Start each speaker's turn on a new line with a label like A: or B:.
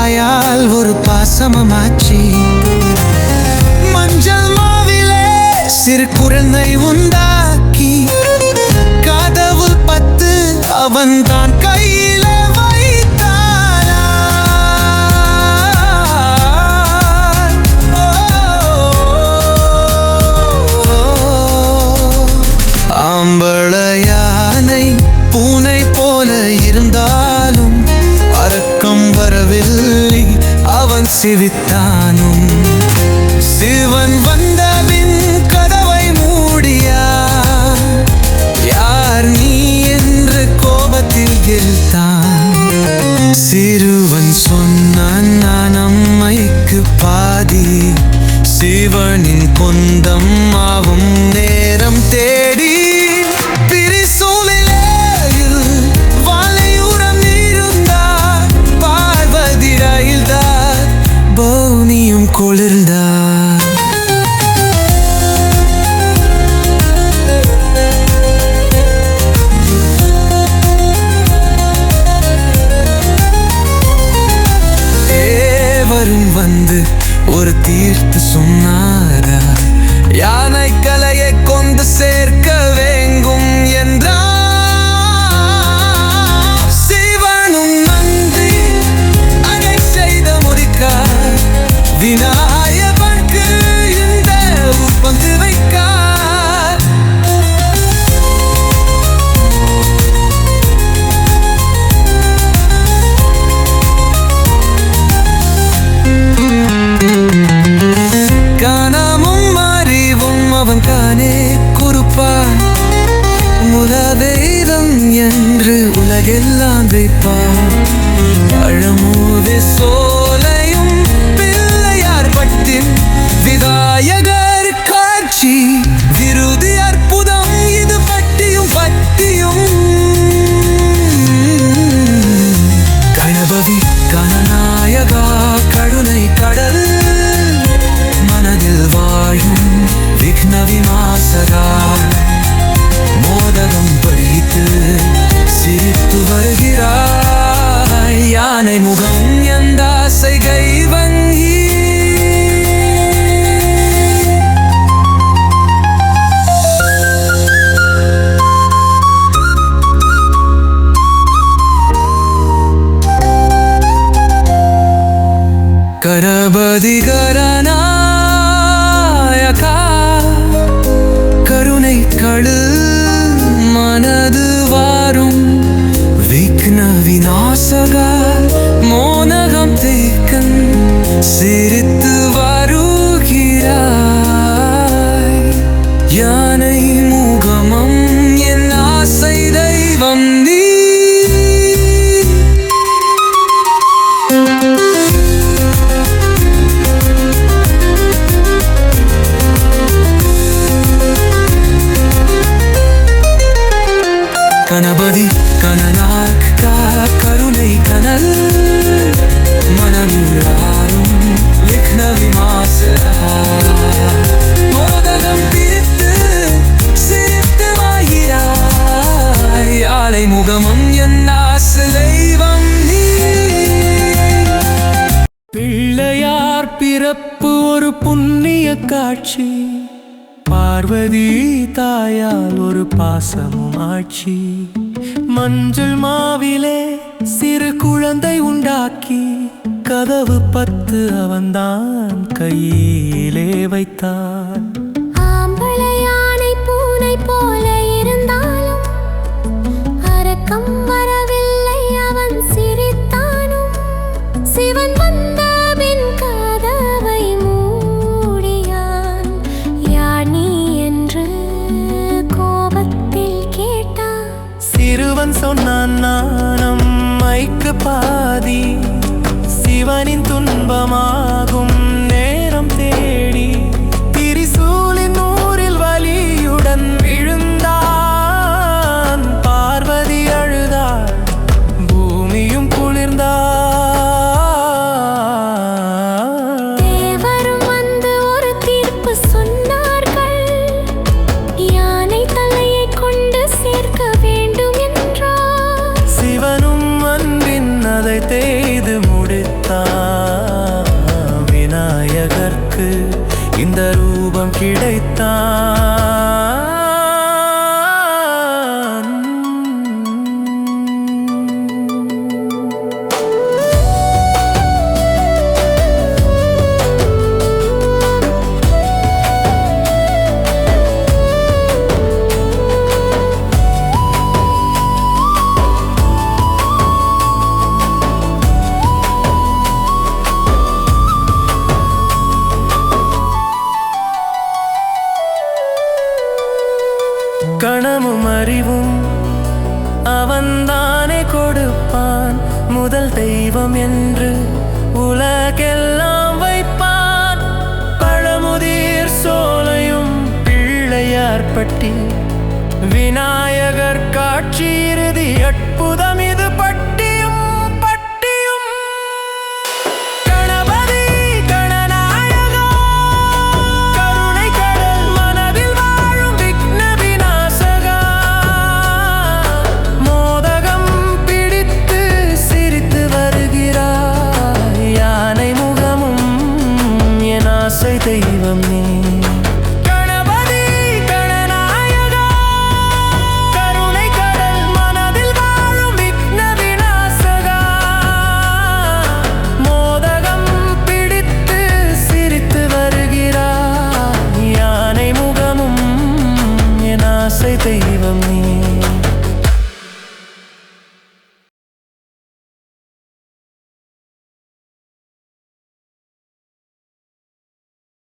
A: தாயால் ஒரு பாசமமாச்சி. மஞ்சள் மாவிலே சிறு குரலை உண்டாக்கி கதவு பத்து அவன் தான் கை சிரித்தானும் சிவன் வந்தபின் கதவை மூடியா யார் நீ என்று கோபத்தில் கேட்டான். சிறுவன் சொன்னான் நான் அம்மைக்கு பாதி. சிவனின் கொந்தம் தீர்ப்பு சொன்னாரா? யானை கலையை கொண்டு சேர்க்க வேங்கும் என்றார். சிவனும் நன்றி அதை செய்த முடிக்க வினா உலகெல்லாம் பழமூது சோலையும் பிள்ளையார் பட்டின் விதாயகர் காட்சி. விருதி அற்புதம் இது பட்டியும் பட்டியும்
B: പ്രതികൾ பிறப்பு ஒரு புண்ணிய காட்சி. பார்வதி தாயால் ஒரு பாசமும் ஆட்சி. மஞ்சள் மாவிலே சிறு குழந்தை உண்டாக்கி. கதவு பத்து அவன்தான் கையிலே வைத்தான். சிறுவன் சொன்னான் நானும் மைக்கு பாதி சிவனின் துன்பமாகும். இந்த ரூபம் கிடைத்தான் அறிவும் அவன்தானே கொடுப்பான். முதல் தெய்வம் என்று உலகெல்லாம் வைப்பான். பழமுதிர் சோலையும் பிள்ளையார் பட்டி விநாயகர் காட்சி இறுதி அற்புத